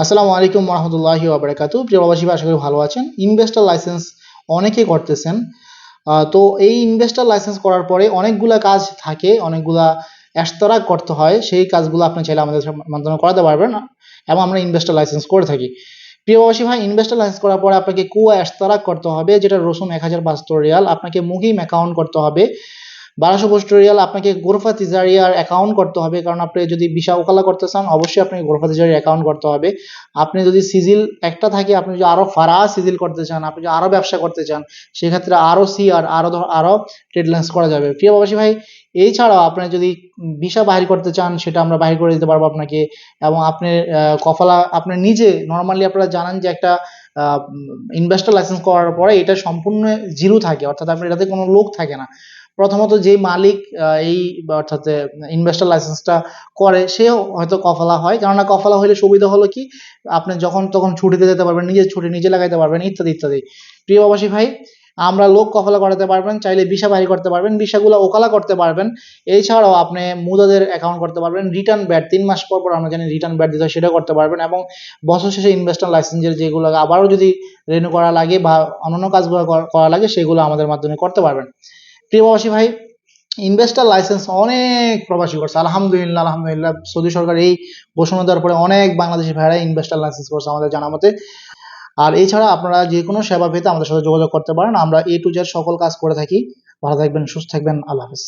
আসসালামু আলাইকুম রহমতুল্লাহি ওবরাকাতু প্রিয় প্রবাসী আশা করি ভালো আছেন। ইনভেস্টার লাইসেন্স অনেকে করতেছেন। তো এই ইনভেস্টার লাইসেন্স করার পরে অনেকগুলা কাজ থাকে, অনেকগুলা এশতরাক করতে হয়। সেই কাজগুলো আপনি চাইলে আমাদের মাধ্যমে করাতে পারবেন এবং আমরা ইনভেস্টার লাইসেন্স করে থাকি। প্রিয় প্রবাসী ভাই ইনভেস্টার লাইসেন্স করার পরে আপনাকে কুয়া এশতরাক করতে হবে, যেটা রসুন এক হাজার বাহাত্তর রিয়াল। আপনাকে মুহিম অ্যাকাউন্ট করতে হবে। বারোশো পঁয়ষট্টি রিয়াল আপনাকে গোরফা তিজারিয়ার অ্যাকাউন্ট করতে হবে। কারণ আপনি যদি ভিসা ওকালা করতে চান, অবশ্যই আপনাকে গোরফা তিজারির অ্যাকাউন্ট করতে হবে। আপনি যদি সিজিল একটা থাকে, আপনি যদি আরও ফারা সিজিল করতে চান, আপনি যদি আরও ব্যবসা করতে চান, সেক্ষেত্রে আরও সি আর আরও ধর- আরও ট্রেড লাইন্স করা যাবে। প্রিয় প্রবাসী ভাই, এছাড়াও আপনি যদি ভিসা বাহির করতে চান, সেটা আমরা বাহির করে দিতে পারব আপনাকে। এবং আপনি কফলা, আপনি নিজে নর্মালি আপনারা জানান যে একটা ইনভেস্টার লাইসেন্স করার পরে এটা সম্পূর্ণ জিরো থাকে। অর্থাৎ আপনার এটাতে কোনো লোক থাকে না। প্রথমত যে মালিক এই, অর্থাৎ ইনভেস্টর লাইসেন্সটা করে, সেও হয়তো কফলা হয়। কেননা কফলা হলে সুবিধা হলো কি, আপনি যখন তখন ছুটিতে যেতে পারবেন, নিজের ছুটি নিজে লাগাইতে পারবেন, ইত্যাদি ইত্যাদি। প্রিয় ভাই, আমরা লোক কফলা করাতে পারবেন, চাইলে ভিসা বাহির করতে পারবেন, ভিসাগুলো ওকালা করতে পারবেন। এছাড়াও আপনি মুদাদের অ্যাকাউন্ট করতে পারবেন রিটার্ন ব্যাট তিন মাস পর পর আমরা জানি রিটার্ন ব্যাট দিতে হয় সেটা করতে পারবেন। এবং বছর শেষে ইনভেস্টর লাইসেন্সের যেগুলো, আবারও যদি রেনু করা লাগে বা অন্যান্য কাজগুলো করা লাগে, সেগুলো আমাদের মাধ্যমে করতে পারবেন। প্রিয় প্রবাসী ভাই ইনভেস্টার লাইসেন্স অনেক প্রবাসী করছে। আলহামদুলিল্লাহ আলহামদুলিল্লাহ। সৌদি সরকার এই ঘোষণা দেওয়ার পরে অনেক বাংলাদেশি ভাইরা ইনভেস্টার লাইসেন্স করছে আমাদের জানা মতে আর এছাড়া আপনারা যে কোনো সেবা পেতে আমাদের সাথে যোগাযোগ করতে পারেন। আমরা এ টু জেড সকল কাজ করে থাকি। ভালো থাকবেন, সুস্থ থাকবেন। আল্লাহ হাফেজ।